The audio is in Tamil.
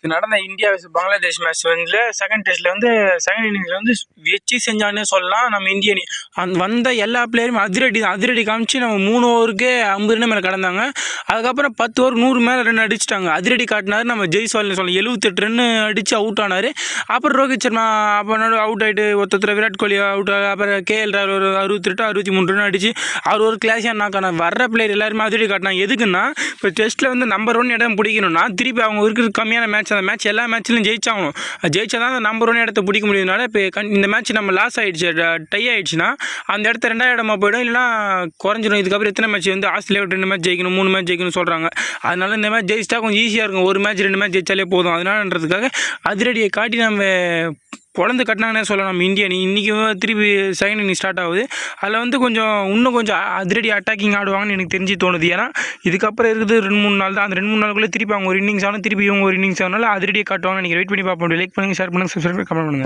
இது நடந்த இந்தியா பங்களாதேஷ் மேட்ச் வந்து செகண்ட் டெஸ்ட்ல வந்து செகண்ட் இன்னிங்ஸ்ல வந்து வச்சு செஞ்சானே சொல்லலாம். நம்ம இந்திய அணி அந்த வந்த எல்லா பிளேயருமே அதிரடி அதிரடி காமிச்சு நம்ம மூணு ஓவருக்கே ஐம்பது ரன் மேலே கடந்தாங்க. அதுக்கப்புறம் பத்து ஓவர் நூறு மேலே ரன் அடிச்சிட்டாங்க. அதிரடி காட்டினார் நம்ம ஜெய்ஸ்வால்னு சொல்லலாம். எழுபத்தெட்டு ரன் அடிச்சு அவுட் ஆனார். அப்புறம் ரோஹித் சர்மா அப்புறம் அவுட் ஆகிட்டு ஒருத்தர் விராட் கோலி அவுட் அப்புறம் கேஎல் ராகுல் ஒரு அறுபத்தெட்டு அறுபத்தி மூணு ரன் அடிச்சு அவர் ஒரு கிளாஸியாக காண வர்ற பிளேயர் எல்லாருமே அதிரடி காட்டினாங்க. எதுக்குன்னா இப்போ டெஸ்ட்டில் வந்து நம்பர் ஒன் இடம் பிடிக்கணும்னா திருப்பி அவங்க இருக்கிற கம்மியான மேட்ச் அந்த மேட்ச் எல்லா மேட்ச்லையும் ஜெயிச்சாகணும். ஜெயிச்சா தான் அந்த நம்பர் ஒன் இடத்த பிடிக்க முடியுதுனால இப்போ கண் இந்த மேட்ச் நம்ம லாஸ் ஆகிடுச்சு டை ஆகிடுச்சுன்னா அந்த இடத்த ரெண்டாவது இடமா போயிடும் இல்லைனா குறைஞ்சிடும். இதுக்கப்புறம் எத்தனை மேட்ச் வந்து ஆஸ்திரேலியா ரெண்டு மேட்ச் ஜெயிக்கணும் மூணு மேட்ச் ஜெயிக்கணும்னு சொல்கிறாங்க அதனால இந்த மேட்ச் ஜெயிச்சிட்டா கொஞ்சம் ஈஸியாக இருக்கும். ஒரு மேட்ச் ரெண்டு மேட்ச் ஜெயிச்சாலே போதும். அதனாலன்றதுக்காக அதிரடியை காட்டி நம்ம குழந்தை கட்டினாங்கன்னே சொல்லலாம். நம்ம இந்திய அணி இன்றைக்கி திருப்பி செகண்ட் இன்னிங் ஸ்டார்ட் ஆகுது. அதில் வந்து கொஞ்சம் இன்னும் கொஞ்சம் அதிரடி அட்டாக்கிங் ஆடுவாங்கன்னு எனக்கு தெரிஞ்சு தோணுது. ஏன்னா இதுக்கப்புறம் இருக்குது ரெண்டு மூணு நாள் தான். அந்த ரெண்டு மூணு நாளுக்குள்ளே திருப்பி அவங்க ஒரு இன்னிங்ஸ் ஆனால் திருப்பி இவங்க ஒரு இன்னிங்ஸ் ஆகனால அதிரடியை காட்டுவாங்க நீங்கள் வெயிட் பண்ணி பார்ப்போம். லைக் பண்ணுங்கள் ஷேர் பண்ணுங்கள் சப்ஸ்கிரைப் கமெண்ட் பண்ணுங்கள்